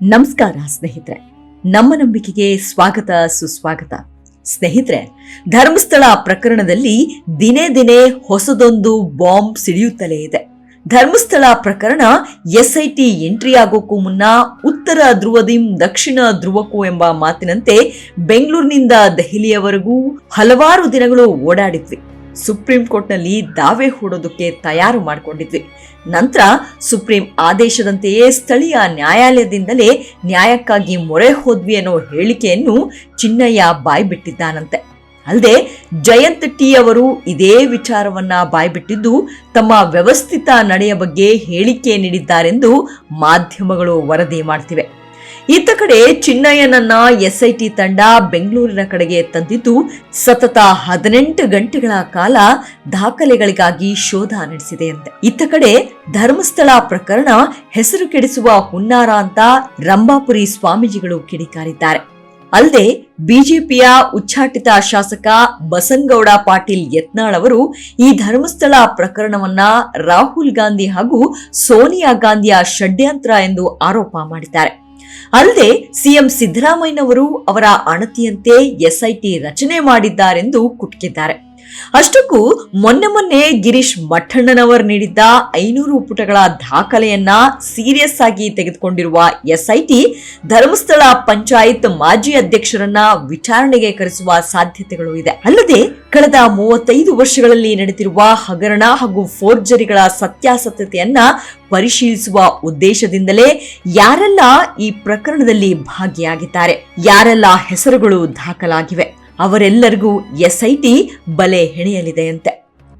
ನಮಸ್ಕಾರ ಸ್ನೇಹಿತರೆ. ನಮ್ಮ ನಂಬಿಕೆಗೆ ಸ್ವಾಗತ, ಸುಸ್ವಾಗತ. ಸ್ನೇಹಿತರೆ, ಧರ್ಮಸ್ಥಳ ಪ್ರಕರಣದಲ್ಲಿ ದಿನೇ ದಿನೇ ಹೊಸದೊಂದು ಬಾಂಬ್ ಸಿಡಿಯುತ್ತಲೇ ಇದೆ. ಧರ್ಮಸ್ಥಳ ಪ್ರಕರಣ ಎಸ್ಐಟಿ ಎಂಟ್ರಿ ಆಗೋಕ್ಕೂ ಮುನ್ನ ಉತ್ತರ ಧ್ರುವದಿಂ, ದಕ್ಷಿಣ ಧ್ರುವಕ್ಕೂ ಎಂಬ ಮಾತಿನಂತೆ ಬೆಂಗಳೂರಿನಿಂದ ದೆಹಲಿಯವರೆಗೂ ಹಲವಾರು ದಿನಗಳು ಓಡಾಡಿದ್ವಿ. ಸುಪ್ರೀಂ ಕೋರ್ಟ್ನಲ್ಲಿ ದಾವೆ ಹೂಡೋದಕ್ಕೆ ತಯಾರು ಮಾಡಿಕೊಂಡಿದ್ವಿ. ನಂತರ ಸುಪ್ರೀಂ ಆದೇಶದಂತೆಯೇ ಸ್ಥಳೀಯ ನ್ಯಾಯಾಲಯದಿಂದಲೇ ನ್ಯಾಯಕ್ಕಾಗಿ ಮೊರೆ ಹೋದ್ವಿ ಅನ್ನೋ ಹೇಳಿಕೆಯನ್ನು ಚಿನ್ನಯ್ಯ ಬಾಯ್ಬಿಟ್ಟಿದ್ದಾನಂತೆ. ಅಲ್ಲದೆ ಜಯಂತ್ ಟಿ ಅವರು ಇದೇ ವಿಚಾರವನ್ನ ಬಾಯ್ಬಿಟ್ಟಿದ್ದು ತಮ್ಮ ವ್ಯವಸ್ಥಿತ ನಡೆಯ ಬಗ್ಗೆ ಹೇಳಿಕೆ ನೀಡಿದ್ದಾರೆಂದು ಮಾಧ್ಯಮಗಳು ವರದಿ ಮಾಡ್ತಿವೆ. ಇತ್ತ ಕಡೆ ಚಿನ್ನಯ್ಯನನ್ನ ಎಸ್ಐಟಿ ತಂಡ ಬೆಂಗಳೂರಿನ ಕಡೆಗೆ ತಂದಿದ್ದು ಸತತ ಹದಿನೆಂಟು ಗಂಟೆಗಳ ಕಾಲ ದಾಖಲೆಗಳಿಗಾಗಿ ಶೋಧ ನಡೆಸಿದೆಯಂತೆ ಇತ್ತ ಕಡೆ ಧರ್ಮಸ್ಥಳ ಪ್ರಕರಣ ಹೆಸರು ಕೆಡಿಸುವ ಹುನ್ನಾರ ಅಂತ ರಂಭಾಪುರಿ ಸ್ವಾಮೀಜಿಗಳು ಕಿಡಿಕಾರಿದ್ದಾರೆ. ಅಲ್ಲದೆ ಬಿಜೆಪಿಯ ಉಚ್ಚಾಟಿತ ಶಾಸಕ ಬಸನ್ಗೌಡ ಪಾಟೀಲ್ ಯತ್ನಾಳ್ ಅವರು ಈ ಧರ್ಮಸ್ಥಳ ಪ್ರಕರಣವನ್ನ ರಾಹುಲ್ ಗಾಂಧಿ ಹಾಗೂ ಸೋನಿಯಾ ಗಾಂಧಿಯ ಷಡ್ಯಂತ್ರ ಎಂದು ಆರೋಪ ಮಾಡಿದ್ದಾರೆ. ಅಲ್ಲದೆ ಸಿಎಂ ಸಿದ್ದರಾಮಯ್ಯನವರು ಅವರ ಅಣತಿಯಂತೆ ಎಸ್ಐಟಿ ರಚನೆ ಮಾಡಿದ್ದಾರೆಂದು ಕುಟುಕಿದ್ದಾರೆ. ಅಷ್ಟಕ್ಕೂ ಮೊನ್ನೆ ಮೊನ್ನೆ ಗಿರೀಶ್ ಮಠಣ್ಣನವರು ನೀಡಿದ್ದ ಐನೂರು ಪುಟಗಳ ದಾಖಲೆಯನ್ನ ಸೀರಿಯಸ್ ಆಗಿ ತೆಗೆದುಕೊಂಡಿರುವ ಎಸ್ಐಟಿ ಧರ್ಮಸ್ಥಳ ಪಂಚಾಯತ್ ಮಾಜಿ ಅಧ್ಯಕ್ಷರನ್ನ ವಿಚಾರಣೆಗೆ ಕರೆಸುವ ಸಾಧ್ಯತೆಗಳು ಇದೆ. ಅಲ್ಲದೆ ಕಳೆದ ಮೂವತ್ತೈದು ವರ್ಷಗಳಲ್ಲಿ ನಡೆದಿರುವ ಹಗರಣ ಹಾಗೂ ಫೋರ್ಜರಿಗಳ ಸತ್ಯಾಸತ್ಯತೆಯನ್ನ ಪರಿಶೀಲಿಸುವ ಉದ್ದೇಶದಿಂದಲೇ ಯಾರೆಲ್ಲ ಈ ಪ್ರಕರಣದಲ್ಲಿ ಭಾಗಿಯಾಗಿದ್ದಾರೆ, ಯಾರೆಲ್ಲ ಹೆಸರುಗಳು ದಾಖಲಾಗಿವೆ, ಅವರೆಲ್ಲರಿಗೂ ಎಸ್ಐಟಿ ಬಲೆ ಹೆಣೆಯಲಿದೆಯಂತೆ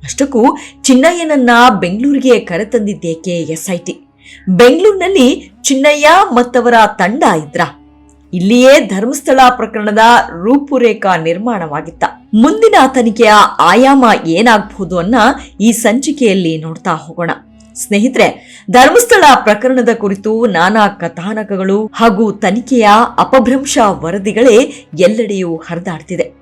ಅಷ್ಟಕ್ಕೂ ಚಿನ್ನಯ್ಯನನ್ನ ಬೆಂಗಳೂರಿಗೆ ಕರೆತಂದಿದ್ದೇಕೆ ಎಸ್ಐಟಿ? ಬೆಂಗಳೂರಿನಲ್ಲಿ ಚಿನ್ನಯ್ಯ ಮತ್ತವರ ತಂಡ ಇದ್ರ? ಇಲ್ಲಿಯೇ ಧರ್ಮಸ್ಥಳ ಪ್ರಕರಣದ ರೂಪುರೇಖಾ ನಿರ್ಮಾಣವಾಗಿತ್ತ. ಮುಂದಿನ ತನಿಖೆಯ ಆಯಾಮ ಏನಾಗಬಹುದು ಅನ್ನ ಈ ಸಂಚಿಕೆಯಲ್ಲಿ ನೋಡ್ತಾ ಹೋಗೋಣ. ಸ್ನೇಹಿತರೆ, ಧರ್ಮಸ್ಥಳ ಪ್ರಕರಣದ ಕುರಿತು ನಾನಾ ಕಥಾನಕಗಳು ಹಾಗೂ ತನಿಖೆಯ ಅಪಭ್ರಂಶ ವರದಿಗಳೇ ಎಲ್ಲೆಡೆಯೂ ಹರಿದಾಡ್ತಿದೆ.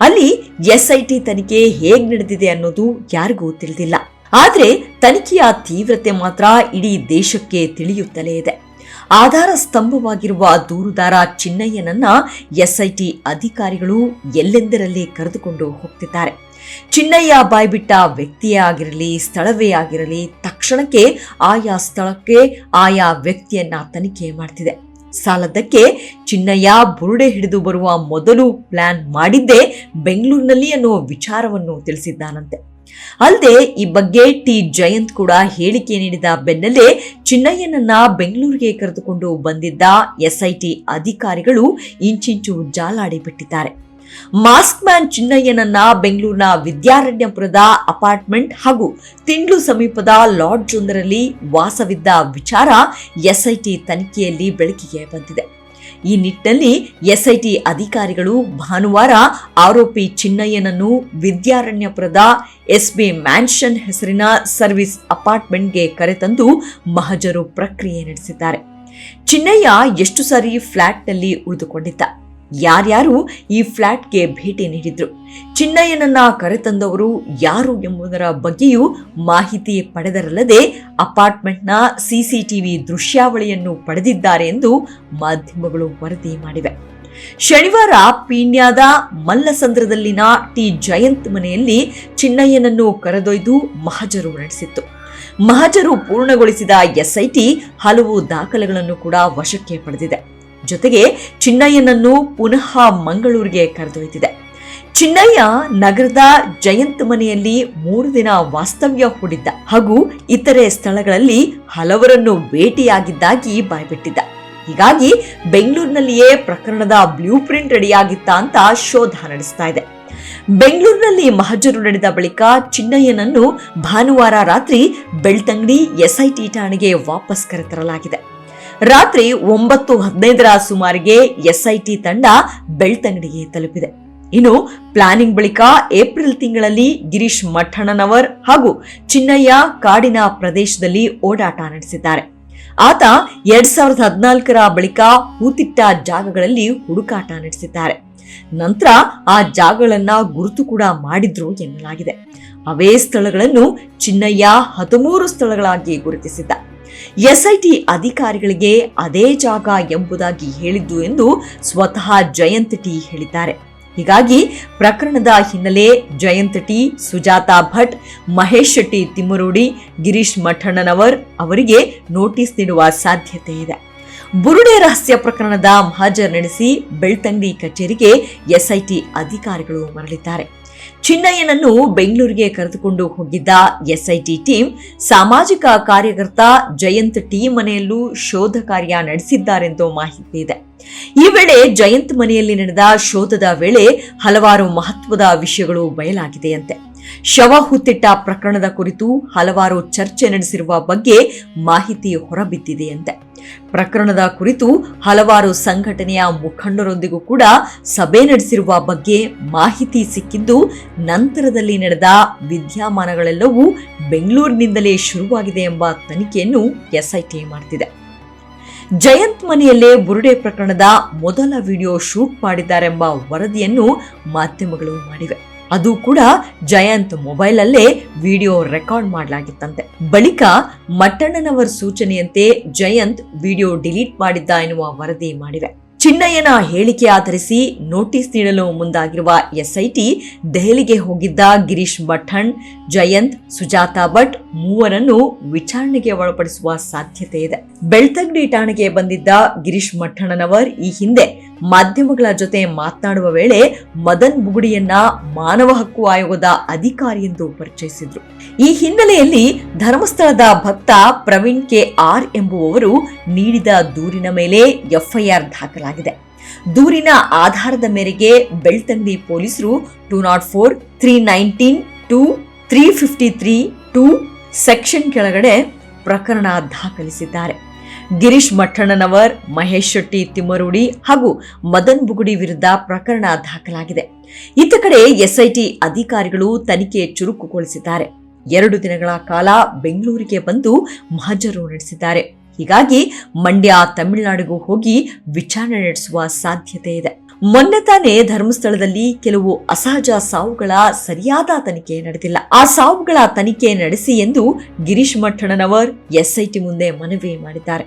ಅಲ್ಲಿ ಎಸ್ಐಟಿ ತನಿಖೆ ಹೇಗ್ ನಡೆದಿದೆ ಅನ್ನೋದು ಯಾರಿಗೂ ತಿಳಿದಿಲ್ಲ. ಆದ್ರೆ ತನಿಖೆಯ ತೀವ್ರತೆ ಮಾತ್ರ ಇಡೀ ದೇಶಕ್ಕೆ ತಿಳಿಯುತ್ತಲೇ ಇದೆ. ಆಧಾರ ಸ್ತಂಭವಾಗಿರುವ ದೂರುದಾರ ಚಿನ್ನಯ್ಯನನ್ನ ಎಸ್ಐಟಿ ಅಧಿಕಾರಿಗಳು ಎಲ್ಲೆಂದರಲ್ಲಿ ಕರೆದುಕೊಂಡು ಹೋಗ್ತಿದ್ದಾರೆ. ಚಿನ್ನಯ್ಯ ಬಾಯ್ಬಿಟ್ಟ ವ್ಯಕ್ತಿಯೇ ಆಗಿರಲಿ, ಸ್ಥಳವೇ ಆಗಿರಲಿ, ತಕ್ಷಣಕ್ಕೆ ಆಯಾ ಸ್ಥಳಕ್ಕೆ ಆಯಾ ವ್ಯಕ್ತಿಯನ್ನ ತನಿಖೆ ಮಾಡ್ತಿದೆ. ಸಾಲದಕ್ಕೆ ಚಿನ್ನಯ್ಯ ಬುರುಡೆ ಹಿಡಿದು ಬರುವ ಮೊದಲು ಪ್ಲಾನ್ ಮಾಡಿದ್ದೇ ಬೆಂಗಳೂರಿನಲ್ಲಿ ಅನ್ನೋ ವಿಚಾರವನ್ನು ತಿಳಿಸಿದ್ದಾನಂತೆ. ಅಲ್ಲದೆ ಈ ಬಗ್ಗೆ ಟಿ ಜಯಂತ್ ಕೂಡ ಹೇಳಿಕೆ ನೀಡಿದ ಬೆನ್ನಲ್ಲೇ ಚಿನ್ನಯ್ಯನನ್ನ ಬೆಂಗಳೂರಿಗೆ ಕರೆದುಕೊಂಡು ಬಂದಿದ್ದ ಎಸ್ಐಟಿ ಅಧಿಕಾರಿಗಳು ಇಂಚಿಂಚು ಜಾಲಾಡಿ ಬಿಟ್ಟಿದ್ದಾರೆ ಮಾಸ್ಕ್ ಮ್ಯಾನ್ ಚಿನ್ನಯ್ಯನನ್ನ ಬೆಂಗಳೂರಿನ ವಿದ್ಯಾರಣ್ಯಪುರದ ಅಪಾರ್ಟ್ಮೆಂಟ್ ಹಾಗೂ ತಿಂಡ್ಲು ಸಮೀಪದ ಲಾಡ್ಜ್ ಒಂದರಲ್ಲಿ ವಾಸವಿದ್ದ ವಿಚಾರ ಎಸ್ಐಟಿ ತನಿಖೆಯಲ್ಲಿ ಬೆಳಕಿಗೆ ಬಂದಿದೆ. ಈ ನಿಟ್ಟಿನಲ್ಲಿ ಎಸ್ಐಟಿ ಅಧಿಕಾರಿಗಳು ಭಾನುವಾರ ಆರೋಪಿ ಚಿನ್ನಯ್ಯನನ್ನು ವಿದ್ಯಾರಣ್ಯಪುರದ ಎಸ್ಬಿ ಮ್ಯಾನ್ಷನ್ ಹೆಸರಿನ ಸರ್ವಿಸ್ ಅಪಾರ್ಟ್ಮೆಂಟ್ಗೆ ಕರೆತಂದು ಮಹಜರು ಪ್ರಕ್ರಿಯೆ ನಡೆಸಿದ್ದಾರೆ. ಚಿನ್ನಯ್ಯ ಎಷ್ಟು ಸಾರಿ ಫ್ಲಾಟ್ನಲ್ಲಿ ಉಳಿದುಕೊಂಡಿದ್ದ? ಯಾರ್ಯಾರು ಈ ಫ್ಲಾಟ್ಗೆ ಭೇಟಿ ನೀಡಿದ್ರು? ಚಿನ್ನಯ್ಯನನ್ನ ಕರೆತಂದವರು ಯಾರು ಎಂಬುದರ ಬಗ್ಗೆಯೂ ಮಾಹಿತಿ ಪಡೆದರಲ್ಲದೆ ಅಪಾರ್ಟ್ಮೆಂಟ್ನ ಸಿಸಿಟಿವಿ ದೃಶ್ಯಾವಳಿಯನ್ನು ಪಡೆದಿದ್ದಾರೆ ಎಂದು ಮಾಧ್ಯಮಗಳು ವರದಿ ಮಾಡಿವೆ. ಶನಿವಾರ ಪೀಣ್ಯದ ಮಲ್ಲಸಂದ್ರದಲ್ಲಿನ ಟಿ ಜಯಂತ್ ಮನೆಯಲ್ಲಿ ಚಿನ್ನಯ್ಯನನ್ನು ಕರೆದೊಯ್ದು ಮಹಜರು ನಡೆಸಿತ್ತು. ಮಹಜರು ಪೂರ್ಣಗೊಳಿಸಿದ ಎಸ್ಐಟಿ ಹಲವು ದಾಖಲೆಗಳನ್ನು ಕೂಡ ವಶಕ್ಕೆ ಪಡೆದಿದೆ. ಜೊತೆಗೆ ಚಿನ್ನಯ್ಯನನ್ನು ಪುನಃ ಮಂಗಳೂರಿಗೆ ಕರೆದೊಯ್ದಿದೆ. ಚಿನ್ನಯ್ಯ ನಗರದ ಜಯಂತ್ ಮನೆಯಲ್ಲಿ ಮೂರು ದಿನ ವಾಸ್ತವ್ಯ ಹೂಡಿದ್ದ. ಹಾಗೂ ಇತರೆ ಸ್ಥಳಗಳಲ್ಲಿ ಹಲವರನ್ನು ಭೇಟಿಯಾಗಿದ್ದಾಗಿ ಬಾಯ್ಬಿಟ್ಟಿದ್ದ. ಹೀಗಾಗಿ ಬೆಂಗಳೂರಿನಲ್ಲಿಯೇ ಪ್ರಕರಣದ ಬ್ಲೂ ಪ್ರಿಂಟ್ ರೆಡಿಯಾಗಿತ್ತ ಅಂತ ಶೋಧ ನಡೆಸ್ತಾ ಇದೆ. ಬೆಂಗಳೂರಿನಲ್ಲಿ ಮಹಜರು ನಡೆದ ಬಳಿಕ ಚಿನ್ನಯ್ಯನನ್ನು ಭಾನುವಾರ ರಾತ್ರಿ ಬೆಳ್ತಂಗಡಿ ಎಸ್ಐಟಿ ಠಾಣೆಗೆ ವಾಪಸ್ ಕರೆತರಲಾಗಿದೆ. ರಾತ್ರಿ ಒಂಬತ್ತು ಹದಿನೈದರ ಸುಮಾರಿಗೆ ಎಸ್ಐಟಿ ತಂಡ ಬೆಳ್ತಂಗಡಿಗೆ ತಲುಪಿದೆ. ಇನ್ನು ಪ್ಲಾನಿಂಗ್ ಬಳಿಕ ಏಪ್ರಿಲ್ ತಿಂಗಳಲ್ಲಿ ಗಿರೀಶ್ ಮಠಣ್ಣನವರ್ ಹಾಗೂ ಚಿನ್ನಯ್ಯ ಕಾಡಿನ ಪ್ರದೇಶದಲ್ಲಿ ಓಡಾಟ ನಡೆಸಿದ್ದಾರೆ. ಆತ ಎರಡ್ ಸಾವಿರದ ಹದಿನಾಲ್ಕರ ಬಳಿಕ ಹೂತಿಟ್ಟ ಜಾಗಗಳಲ್ಲಿ ಹುಡುಕಾಟ ನಡೆಸಿದ್ದಾರೆ. ನಂತರ ಆ ಜಾಗಗಳನ್ನ ಗುರುತು ಕೂಡ ಮಾಡಿದ್ರು ಎನ್ನಲಾಗಿದೆ. ಅವೇ ಸ್ಥಳಗಳನ್ನು ಚಿನ್ನಯ್ಯ ಹದಿಮೂರು ಸ್ಥಳಗಳಾಗಿ ಗುರುತಿಸಿದ್ದ. ಎಸ್ಐಟಿ ಅಧಿಕಾರಿಗಳಿಗೆ ಅದೇ ಜಾಗ ಎಂಬುದಾಗಿ ಹೇಳಿದ್ದು ಎಂದು ಸ್ವತಃ ಜಯಂತ್ ಟಿ ಹೇಳಿದ್ದಾರೆ. ಹೀಗಾಗಿ ಪ್ರಕರಣದ ಹಿನ್ನೆಲೆ ಜಯಂತ್ ಟಿ, ಸುಜಾತಾ ಭಟ್, ಮಹೇಶ್ ಶೆಟ್ಟಿ ತಿಮ್ಮರೋಡಿ, ಗಿರೀಶ್ ಮಠಣ್ಣನವರ್ ಅವರಿಗೆ ನೋಟಿಸ್ ನೀಡುವ ಸಾಧ್ಯತೆ ಇದೆ. ಬುರುಡೆ ರಹಸ್ಯ ಪ್ರಕರಣದ ಮಹಾಜರ್ ನಡೆಸಿ ಬೆಳ್ತಂಗಡಿ ಕಚೇರಿಗೆ ಎಸ್ಐಟಿ ಅಧಿಕಾರಿಗಳು ಮರಳಿದ್ದಾರೆ. ಚಿನ್ನಯ್ಯನನ್ನು ಬೆಂಗಳೂರಿಗೆ ಕರೆದುಕೊಂಡು ಹೋಗಿದ್ದ ಎಸ್ಐಟಿ ಟೀಮ್, ಸಾಮಾಜಿಕ ಕಾರ್ಯಕರ್ತ ಜಯಂತ್ ಟಿ ಮನೆಯಲ್ಲೂ ಶೋಧ ಕಾರ್ಯ ನಡೆಸಿದ್ದಾರೆಂದು ಮಾಹಿತಿ ಇದೆ. ಈ ವೇಳೆ ಜಯಂತ್ ಮನೆಯಲ್ಲಿ ನಡೆದ ಶೋಧದ ವೇಳೆ ಹಲವಾರು ಮಹತ್ವದ ವಿಷಯಗಳು ಬಯಲಾಗಿದೆಯಂತೆ. ಶವ ಹುತ್ತಿಟ್ಟ ಪ್ರಕರಣದ ಕುರಿತು ಹಲವಾರು ಚರ್ಚೆ ನಡೆಸಿರುವ ಬಗ್ಗೆ ಮಾಹಿತಿ ಹೊರಬಿದ್ದಿದೆಯಂತೆ ಪ್ರಕರಣದ ಕುರಿತು ಹಲವಾರು ಸಂಘಟನೆಯ ಮುಖಂಡರೊಂದಿಗೂ ಕೂಡ ಸಭೆ ನಡೆಸಿರುವ ಬಗ್ಗೆ ಮಾಹಿತಿ ಸಿಕ್ಕಿದ್ದು, ನಂತರದಲ್ಲಿ ನಡೆದ ವಿದ್ಯಮಾನಗಳೆಲ್ಲವೂ ಬೆಂಗಳೂರಿನಿಂದಲೇ ಶುರುವಾಗಿದೆ ಎಂಬ ತನಿಖೆಯನ್ನು ಎಸ್ಐಟಿ ಮಾಡುತ್ತಿದೆ ಜಯಂತ್ ಮನೆಯಲ್ಲೇ ಬುರುಡೆ ಪ್ರಕರಣದ ಮೊದಲ ವಿಡಿಯೋ ಶೂಟ್ ಮಾಡಿದ್ದಾರೆಂಬ ವರದಿಯನ್ನು ಮಾಧ್ಯಮಗಳು ಮಾಡಿವೆ. ಅದು ಕೂಡ ಜಯಂತ್ ಮೊಬೈಲ್ ಅಲ್ಲೇ ವಿಡಿಯೋ ರೆಕಾರ್ಡ್ ಮಾಡಲಾಗಿತ್ತಂತೆ. ಬಳಿಕ ಮಟ್ಟಣ್ಣನವರ ಸೂಚನೆಯಂತೆ ಜಯಂತ್ ವಿಡಿಯೋ ಡಿಲೀಟ್ ಮಾಡಿದ್ದ ಎನ್ನುವ ವರದಿ ಮಾಡಿವೆ. ಚಿನ್ನಯ್ಯನ ಹೇಳಿಕೆ ಆಧರಿಸಿ ನೋಟಿಸ್ ನೀಡಲು ಮುಂದಾಗಿರುವ ಎಸ್ಐಟಿ ದೆಹಲಿಗೆ ಹೋಗಿದ್ದ ಗಿರೀಶ್ ಮಠಣ್, ಜಯಂತ್, ಸುಜಾತಾ ಭಟ್ ಮೂವರನ್ನು ವಿಚಾರಣೆಗೆ ಒಳಪಡಿಸುವ ಸಾಧ್ಯತೆ ಇದೆ. ಬೆಳ್ತಂಗಡಿ ಠಾಣೆಗೆ ಬಂದಿದ್ದ ಗಿರೀಶ್ ಮಠಣ್ಣನವರ್ ಈ ಹಿಂದೆ ಮಾಧ್ಯಮಗಳ ಜೊತೆ ಮಾತನಾಡುವ ವೇಳೆ ಮದನ್ ಬುಗುಡಿಯನ್ನ ಮಾನವ ಹಕ್ಕು ಆಯೋಗದ ಅಧಿಕಾರಿ ಎಂದು ಪರಿಚಯಿಸಿದ್ರು. ಈ ಹಿನ್ನೆಲೆಯಲ್ಲಿ ಧರ್ಮಸ್ಥಳದ ಭಕ್ತ ಪ್ರವೀಣ್ ಕೆ ಆರ್ ಎಂಬುವವರು ನೀಡಿದ ದೂರಿನ ಮೇಲೆ ಎಫ್ಐಆರ್ ದಾಖಲಾಗಿದೆ. ದೂರಿನ ಆಧಾರದ ಮೇರೆಗೆ ಬೆಳ್ತಂಗಡಿ ಪೊಲೀಸರು two naught four, three nineteen, two, three fifty three, two, section ಕೆಳಗಡೆ ಪ್ರಕರಣ ದಾಖಲಿಸಿದ್ದಾರೆ. ಗಿರೀಶ್ ಮಠಣ್ಣನವರ್, ಮಹೇಶ್ ಶೆಟ್ಟಿ ತಿಮ್ಮರುಡಿ ಹಾಗೂ ಮದನ್ ಬುಗುಡಿ ವಿರುದ್ಧ ಪ್ರಕರಣ ದಾಖಲಾಗಿದೆ. ಇತ್ತ ಕಡೆ ಎಸ್ಐಟಿ ಅಧಿಕಾರಿಗಳು ತನಿಖೆ ಚುರುಕುಗೊಳಿಸಿದ್ದಾರೆ. ಎರಡು ದಿನಗಳ ಕಾಲ ಬೆಂಗಳೂರಿಗೆ ಬಂದು ಮಹಜರು ನಡೆಸಿದ್ದಾರೆ. ಹೀಗಾಗಿ ಮಂಡ್ಯ ತಮಿಳುನಾಡಿಗೂ ಹೋಗಿ ವಿಚಾರಣೆ ನಡೆಸುವ ಸಾಧ್ಯತೆ ಇದೆ. ಮೊನ್ನೆ ತಾನೇ ಧರ್ಮಸ್ಥಳದಲ್ಲಿ ಕೆಲವು ಅಸಹಜ ಸಾವುಗಳ ಸರಿಯಾದ ತನಿಖೆ ನಡೆದಿಲ್ಲ. ಆ ಸಾವುಗಳ ತನಿಖೆ ನಡೆಸಿ ಎಂದು ಗಿರೀಶ್ ಮಠಣ್ಣನವರ್ ಎಸ್ಐಟಿ ಮುಂದೆ ಮನವಿ ಮಾಡಿದ್ದಾರೆ.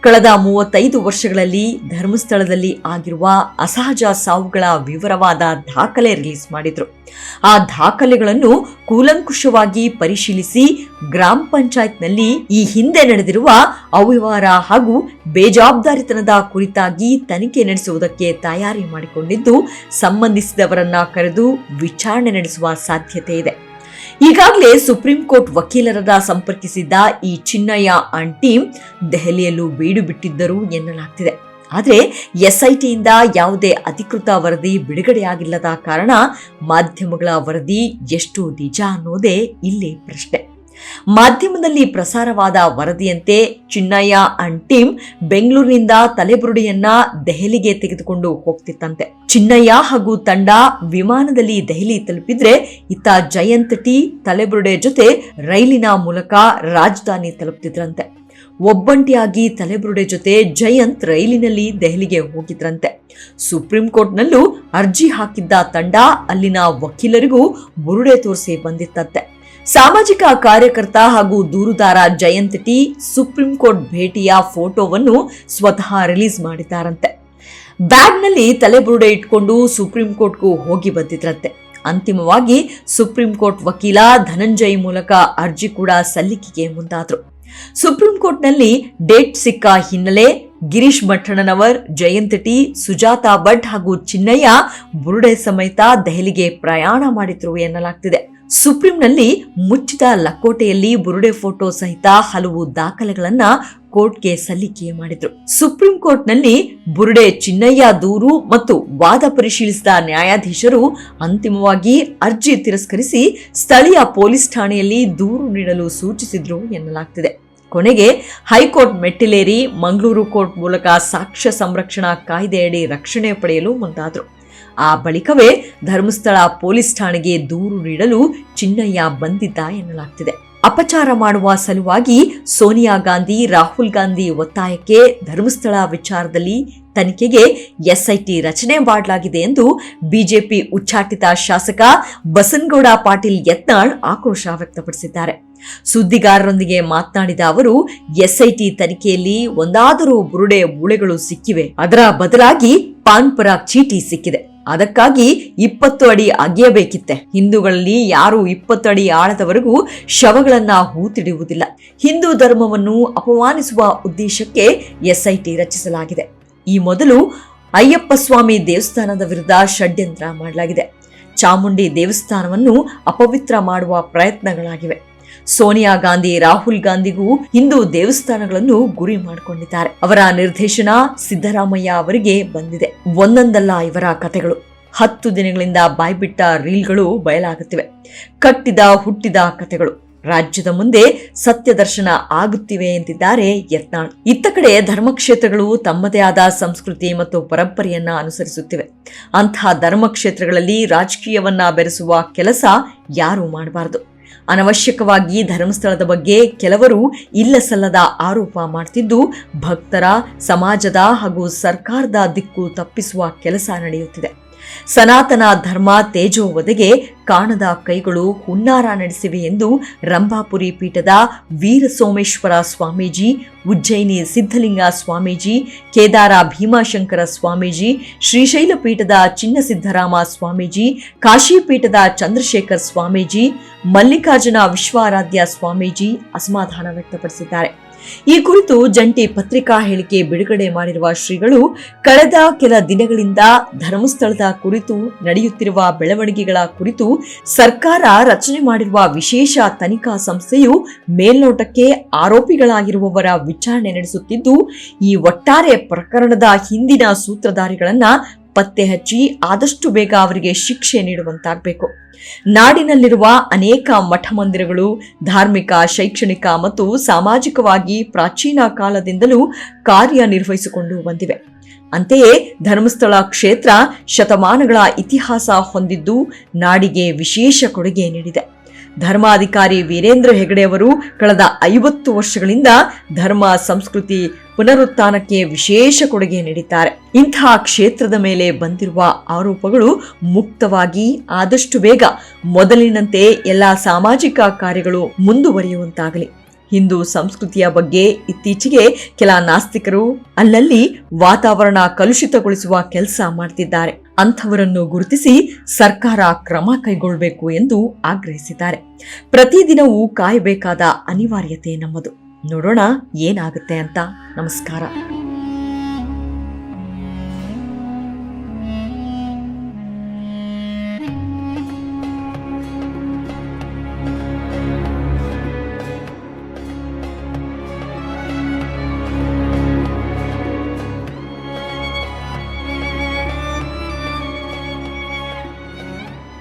ಕಳೆದ ಮೂವತ್ತೈದು ವರ್ಷಗಳಲ್ಲಿ ಧರ್ಮಸ್ಥಳದಲ್ಲಿ ಆಗಿರುವ ಅಸಹಜ ಸಾವುಗಳ ವಿವರವಾದ ದಾಖಲೆ ರಿಲೀಸ್ ಮಾಡಿದ್ರು. ಆ ದಾಖಲೆಗಳನ್ನು ಕೂಲಂಕುಷವಾಗಿ ಪರಿಶೀಲಿಸಿ ಗ್ರಾಮ ಪಂಚಾಯತ್ನಲ್ಲಿ ಈ ಹಿಂದೆ ನಡೆದಿರುವ ಅವ್ಯವಹಾರ ಹಾಗೂ ಬೇಜವಾಬ್ದಾರಿತನದ ಕುರಿತಾಗಿ ತನಿಖೆ ನಡೆಸುವುದಕ್ಕೆ ತಯಾರಿ ಮಾಡಿಕೊಂಡಿದ್ದು, ಸಂಬಂಧಿಸಿದವರನ್ನ ಕರೆದು ವಿಚಾರಣೆ ನಡೆಸುವ ಸಾಧ್ಯತೆ ಇದೆ. ಈಗಾಗಲೇ ಸುಪ್ರೀಂ ಕೋರ್ಟ್ ವಕೀಲರನ್ನ ಸಂಪರ್ಕಿಸಿದ್ದ ಈ ಚಿನ್ನಯ್ಯ ಆಂಟಿ ದೆಹಲಿಯಲ್ಲೂ ಬೀಡು ಬಿಟ್ಟಿದ್ದರು ಎನ್ನಲಾಗ್ತಿದೆ. ಆದರೆ ಎಸ್ಐಟಿಯಿಂದ ಯಾವುದೇ ಅಧಿಕೃತ ವರದಿ ಬಿಡುಗಡೆಯಾಗಿಲ್ಲದ ಕಾರಣ ಮಾಧ್ಯಮಗಳ ವರದಿ ಎಷ್ಟು ನಿಜ ಅನ್ನೋದೇ ಇಲ್ಲಿ ಪ್ರಶ್ನೆ. ಮಾಧ್ಯಮದಲ್ಲಿ ಪ್ರಸಾರವಾದ ವರದಿಯಂತೆ ಚಿನ್ನಯ್ಯ ಅಂಡ್ ಟೀಮ್ ಬೆಂಗಳೂರಿನಿಂದ ತಲೆಬುರುಡಿಯನ್ನ ದೆಹಲಿಗೆ ತೆಗೆದುಕೊಂಡು ಹೋಗ್ತಿತ್ತಂತೆ. ಚಿನ್ನಯ್ಯ ಹಾಗೂ ತಂಡ ವಿಮಾನದಲ್ಲಿ ದೆಹಲಿ ತಲುಪಿದ್ರೆ ಇತ್ತ ಜಯಂತ್ ಟಿ ತಲೆಬುರುಡೆ ಜೊತೆ ರೈಲಿನ ಮೂಲಕ ರಾಜಧಾನಿ ತಲುಪ್ತಿದ್ರಂತೆ. ಒಬ್ಬಂಟಿಯಾಗಿ ತಲೆಬುರುಡೆ ಜೊತೆ ಜಯಂತ್ ರೈಲಿನಲ್ಲಿ ದೆಹಲಿಗೆ ಹೋಗಿದ್ರಂತೆ. ಸುಪ್ರೀಂ ಕೋರ್ಟ್ನಲ್ಲೂ ಅರ್ಜಿ ಹಾಕಿದ್ದ ತಂಡ ಅಲ್ಲಿನ ವಕೀಲರಿಗೂ ಬುರುಡೆ ತೋರಿಸಿ ಬಂದಿತ್ತಂತೆ. ಸಾಮಾಜಿಕ ಕಾರ್ಯಕರ್ತ ಹಾಗೂ ದೂರುದಾರ ಜಯಂತ್ ಟಿ ಸುಪ್ರೀಂ ಕೋರ್ಟ್ ಭೇಟಿಯ ಫೋಟೋವನ್ನು ಸ್ವತಃ ರಿಲೀಸ್ ಮಾಡಿದ್ದಾರಂತೆ. ಬ್ಯಾಗ್ನಲ್ಲಿ ತಲೆಬುರುಡೆ ಇಟ್ಕೊಂಡು ಸುಪ್ರೀಂ ಕೋರ್ಟ್ಗೂ ಹೋಗಿ ಬಂದಿದ್ರಂತೆ. ಅಂತಿಮವಾಗಿ ಸುಪ್ರೀಂ ಕೋರ್ಟ್ ವಕೀಲ ಧನಂಜಯ್ ಮೂಲಕ ಅರ್ಜಿ ಕೂಡ ಸಲ್ಲಿಕೆಗೆ ಮುಂದಾದರು. ಸುಪ್ರೀಂ ಕೋರ್ಟ್ನಲ್ಲಿ ಡೇಟ್ ಸಿಕ್ಕ ಹಿನ್ನೆಲೆ ಗಿರೀಶ್ ಮಠಣ್ಣನವರ್ ಜಯಂತ್ ಟಿ, ಸುಜಾತಾ ಭಟ್ ಹಾಗೂ ಚಿನ್ನಯ್ಯ ಬುರುಡೆ ಸಮೇತ ದೆಹಲಿಗೆ ಪ್ರಯಾಣ ಮಾಡಿದ್ರು ಎನ್ನಲಾಗ್ತಿದೆ. ಸುಪ್ರೀಂನಲ್ಲಿ ಮುಚ್ಚಿದ ಲಕೋಟೆಯಲ್ಲಿ ಬುರುಡೆ ಫೋಟೋ ಸಹಿತ ಹಲವು ದಾಖಲೆಗಳನ್ನ ಕೋರ್ಟ್ಗೆ ಸಲ್ಲಿಕೆ ಮಾಡಿದ್ರು. ಸುಪ್ರೀಂ ಕೋರ್ಟ್ನಲ್ಲಿ ಬುರುಡೆ ಚಿನ್ನಯ್ಯ ದೂರು ಮತ್ತು ವಾದ ಪರಿಶೀಲಿಸಿದ ನ್ಯಾಯಾಧೀಶರು ಅಂತಿಮವಾಗಿ ಅರ್ಜಿ ತಿರಸ್ಕರಿಸಿ ಸ್ಥಳೀಯ ಪೊಲೀಸ್ ಠಾಣೆಯಲ್ಲಿ ದೂರು ನೀಡಲು ಸೂಚಿಸಿದ್ರು ಎನ್ನಲಾಗ್ತಿದೆ. ಕೊನೆಗೆ ಹೈಕೋರ್ಟ್ ಮೆಟ್ಟಿಲೇರಿ ಮಂಗಳೂರು ಕೋರ್ಟ್ ಮೂಲಕ ಸಾಕ್ಷ್ಯ ಸಂರಕ್ಷಣಾ ಕಾಯ್ದೆಯಡಿ ರಕ್ಷಣೆ ಪಡೆಯಲು ಮುಂದಾದ್ರು. ಆ ಬಳಿಕವೇ ಧರ್ಮಸ್ಥಳ ಪೊಲೀಸ್ ಠಾಣೆಗೆ ದೂರು ನೀಡಲು ಚಿನ್ನಯ್ಯ ಬಂದಿದ್ದ ಎನ್ನಲಾಗ್ತಿದೆ. ಅಪಚಾರ ಮಾಡುವ ಸಲುವಾಗಿ ಸೋನಿಯಾ ಗಾಂಧಿ, ರಾಹುಲ್ ಗಾಂಧಿ ಒತ್ತಾಯಕ್ಕೆ ಧರ್ಮಸ್ಥಳ ವಿಚಾರದಲ್ಲಿ ತನಿಖೆಗೆ ಎಸ್ಐಟಿ ರಚನೆ ಮಾಡಲಾಗಿದೆ ಎಂದು ಬಿಜೆಪಿ ಉಚ್ಚಾಟಿತ ಶಾಸಕ ಬಸನಗೌಡ ಪಾಟೀಲ್ ಯತ್ನಾಳ್ ಆಕ್ರೋಶ ವ್ಯಕ್ತಪಡಿಸಿದ್ದಾರೆ. ಸುದ್ದಿಗಾರರೊಂದಿಗೆ ಮಾತನಾಡಿದ ಅವರು, ಎಸ್ಐಟಿ ತನಿಖೆಯಲ್ಲಿ ಒಂದಾದರೂ ಬುರುಡೆ ಮೂಳೆಗಳು ಸಿಕ್ಕಿವೆ. ಅದರ ಬದಲಾಗಿ ಪಾನ್ ಪರಾಗ್ ಚೀಟಿ ಸಿಕ್ಕಿದೆ. ಅದಕ್ಕಾಗಿ ಇಪ್ಪತ್ತು ಅಡಿ ಅಗೆಯಬೇಕಿತ್ತೆ. ಹಿಂದೂಗಳಲ್ಲಿ ಯಾರು ಇಪ್ಪತ್ತು ಅಡಿ ಆಳದವರೆಗೂ ಶವಗಳನ್ನ ಹೂತಿಡುವುದಿಲ್ಲ ಹಿಂದೂ ಧರ್ಮವನ್ನು ಅಪಮಾನಿಸುವ ಉದ್ದೇಶಕ್ಕೆ ಎಸ್ಐಟಿ ರಚಿಸಲಾಗಿದೆ. ಈ ಮೊದಲು ಅಯ್ಯಪ್ಪ ಸ್ವಾಮಿ ದೇವಸ್ಥಾನದ ವಿರುದ್ಧ ಷಡ್ಯಂತ್ರ ಮಾಡಲಾಗಿದೆ. ಚಾಮುಂಡಿ ದೇವಸ್ಥಾನವನ್ನು ಅಪವಿತ್ರ ಮಾಡುವ ಪ್ರಯತ್ನಗಳಾಗಿವೆ. ಸೋನಿಯಾ ಗಾಂಧಿ, ರಾಹುಲ್ ಗಾಂಧಿಗೂ ಹಿಂದೂ ದೇವಸ್ಥಾನಗಳನ್ನು ಗುರಿ ಮಾಡಿಕೊಂಡಿದ್ದಾರೆ. ಅವರ ನಿರ್ದೇಶನ ಸಿದ್ದರಾಮಯ್ಯ ಅವರಿಗೆ ಬಂದಿದೆ. ಒಂದೊಂದಲ್ಲ ಇವರ ಕಥೆಗಳು. ಹತ್ತು ದಿನಗಳಿಂದ ಬಾಯ್ಬಿಟ್ಟ ರೀಲ್ಗಳು ಬಯಲಾಗುತ್ತಿವೆ. ಕಟ್ಟಿದ, ಹುಟ್ಟಿದ ಕಥೆಗಳು. ರಾಜ್ಯದ ಮುಂದೆ ಸತ್ಯದರ್ಶನ ಆಗುತ್ತಿವೆ ಎಂದಿದ್ದಾರೆ ಯತ್ನಾಳ್. ಇತ್ತ ಕಡೆ ಧರ್ಮಕ್ಷೇತ್ರಗಳು ತಮ್ಮದೇ ಆದ ಸಂಸ್ಕೃತಿ ಮತ್ತು ಪರಂಪರೆಯನ್ನ ಅನುಸರಿಸುತ್ತಿವೆ. ಅಂತಹ ಧರ್ಮಕ್ಷೇತ್ರಗಳಲ್ಲಿ ರಾಜಕೀಯವನ್ನ ಬೆರೆಸುವ ಕೆಲಸ ಯಾರೂ ಮಾಡಬಾರದು. ಅನವಶ್ಯಕವಾಗಿ ಧರ್ಮಸ್ಥಳದ ಬಗ್ಗೆ ಕೆಲವರು ಇಲ್ಲ ಸಲ್ಲದ ಆರೋಪ ಮಾಡ್ತಿದ್ದು, ಭಕ್ತರ, ಸಮಾಜದ ಹಾಗೂ ಸರ್ಕಾರದ ದಿಕ್ಕು ತಪ್ಪಿಸುವ ಕೆಲಸ ನಡೆಯುತ್ತಿದೆ. ಸನಾತನ ಧರ್ಮ ತೇಜೋವಧೆಗೆ ಕಾಣದ ಕೈಗಳು ಹುನ್ನಾರ ನಡೆಸಿವೆ ಎಂದು ರಂಭಾಪುರಿ ಪೀಠದ ವೀರ ಸೋಮೇಶ್ವರ ಸ್ವಾಮೀಜಿ, ಉಜ್ಜಯಿನಿ ಸಿದ್ಧಲಿಂಗ ಸ್ವಾಮೀಜಿ, ಕೇದಾರ ಭೀಮಾಶಂಕರ ಸ್ವಾಮೀಜಿ, ಶ್ರೀಶೈಲ ಪೀಠದ ಚಿನ್ನಸಿದ್ದರಾಮ ಸ್ವಾಮೀಜಿ, ಕಾಶಿ ಪೀಠದ ಚಂದ್ರಶೇಖರ್ ಸ್ವಾಮೀಜಿ, ಮಲ್ಲಿಕಾರ್ಜುನ ವಿಶ್ವಾರಾಧ್ಯ ಸ್ವಾಮೀಜಿ ಅಸಮಾಧಾನ ವ್ಯಕ್ತಪಡಿಸಿದ್ದಾರೆ. ಈ ಕುರಿತು ಜಂಟಿ ಪತ್ರಿಕಾ ಹೇಳಿಕೆ ಬಿಡುಗಡೆ ಮಾಡಿರುವ ಶ್ರೀಗಳು, ಕಳೆದ ಕೆಲ ದಿನಗಳಿಂದ ಧರ್ಮಸ್ಥಳದ ಕುರಿತು ನಡೆಯುತ್ತಿರುವ ಬೆಳವಣಿಗೆಗಳ ಕುರಿತು ಸರ್ಕಾರ ರಚನೆ ಮಾಡಿರುವ ವಿಶೇಷ ತನಿಖಾ ಸಂಸ್ಥೆಯು ಮೇಲ್ನೋಟಕ್ಕೆ ಆರೋಪಿಗಳಾಗಿರುವವರ ವಿಚಾರಣೆ ನಡೆಸುತ್ತಿದ್ದು, ಈ ಒಟ್ಟಾರೆ ಪ್ರಕರಣದ ಹಿಂದಿನ ಸೂತ್ರಧಾರಿಗಳನ್ನ ಪತ್ತೆ ಹಚ್ಚಿ ಆದಷ್ಟು ಬೇಗ ಅವರಿಗೆ ಶಿಕ್ಷೆ ನೀಡುವಂತಾಗಬೇಕು. ನಾಡಿನಲ್ಲಿರುವ ಅನೇಕ ಮಠ ಮಂದಿರಗಳು ಧಾರ್ಮಿಕ, ಶೈಕ್ಷಣಿಕ ಮತ್ತು ಸಾಮಾಜಿಕವಾಗಿ ಪ್ರಾಚೀನ ಕಾಲದಿಂದಲೂ ಕಾರ್ಯನಿರ್ವಹಿಸಿಕೊಂಡು ಬಂದಿವೆ. ಅಂತೆಯೇ ಧರ್ಮಸ್ಥಳ ಕ್ಷೇತ್ರ ಶತಮಾನಗಳ ಇತಿಹಾಸ ಹೊಂದಿದ್ದು ನಾಡಿಗೆ ವಿಶೇಷ ಕೊಡುಗೆ ನೀಡಿದೆ. ಧರ್ಮಾಧಿಕಾರಿ ವೀರೇಂದ್ರ ಹೆಗಡೆಯವರು ಕಳೆದ ಐವತ್ತು ವರ್ಷಗಳಿಂದ ಧರ್ಮ, ಸಂಸ್ಕೃತಿ ಪುನರುತ್ಥಾನಕ್ಕೆ ವಿಶೇಷ ಕೊಡುಗೆ ನೀಡಿದ್ದಾರೆ. ಇಂತಹ ಕ್ಷೇತ್ರದ ಮೇಲೆ ಬಂದಿರುವ ಆರೋಪಗಳು ಮುಕ್ತವಾಗಿ ಆದಷ್ಟು ಬೇಗ ಮೊದಲಿನಂತೆ ಎಲ್ಲ ಸಾಮಾಜಿಕ ಕಾರ್ಯಗಳು ಮುಂದುವರಿಯುವಂತಾಗಲಿ. ಹಿಂದೂ ಸಂಸ್ಕೃತಿಯ ಬಗ್ಗೆ ಇತ್ತೀಚೆಗೆ ಕೆಲ ನಾಸ್ತಿಕರು ಅಲ್ಲಲ್ಲಿ ವಾತಾವರಣ ಕಲುಷಿತಗೊಳಿಸುವ ಕೆಲಸ ಮಾಡ್ತಿದ್ದಾರೆ. ಅಂಥವರನ್ನು ಗುರುತಿಸಿ ಸರ್ಕಾರ ಕ್ರಮ ಕೈಗೊಳ್ಳಬೇಕು ಎಂದು ಆಗ್ರಹಿಸಿದ್ದಾರೆ. ಪ್ರತಿದಿನವೂ ಕಾಯಬೇಕಾದ ಅನಿವಾರ್ಯತೆ ನಮ್ಮದು. ನೋಡೋಣ ಏನಾಗುತ್ತೆ ಅಂತ. ನಮಸ್ಕಾರ.